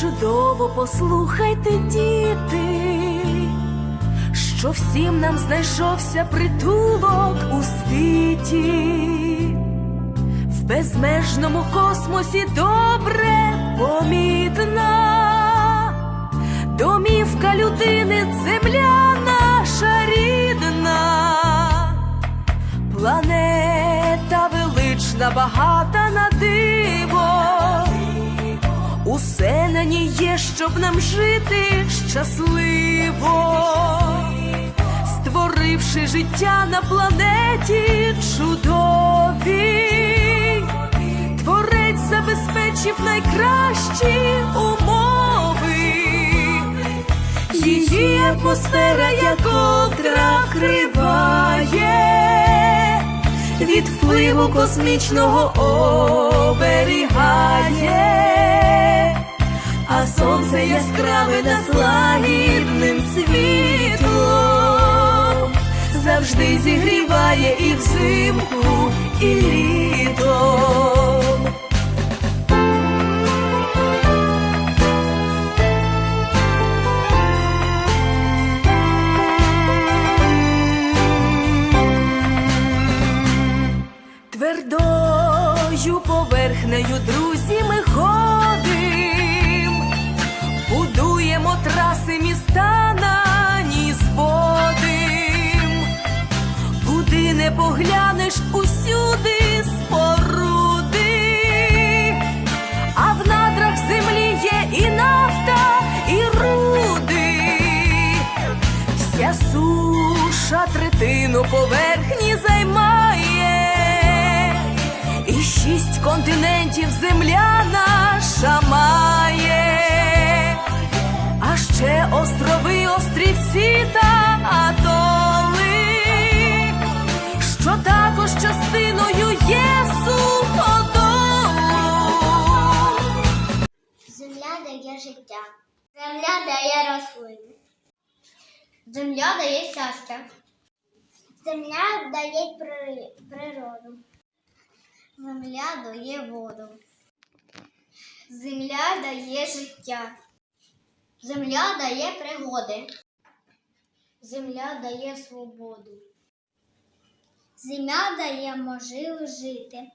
чудово, послухайте, діти, що всім нам знайшовся притулок у світі, в безмежному космосі добре помітна, домівка людини, земля наша рідна, планета велична, багата Ній є, щоб нам жити щасливо, створивши життя на планеті чудовій, творець забезпечив найкращі умови, її атмосфера, як ковдра криває, від впливу космічного оберігає, сонце яскраве нас лагідним світлом завжди зігріває і взимку, і літом. Твердою поверхнею, друзі, ми ходим, поглянеш усюди споруди, а в надрах землі є і нафта, і руди. Вся суша третину поверхні дає життя. Земля дає рослини. Земля дає щастя. Земля дає природу. Земля дає воду. Земля дає життя. Земля дає пригоди. Земля дає свободу. Земля дає можливість жити.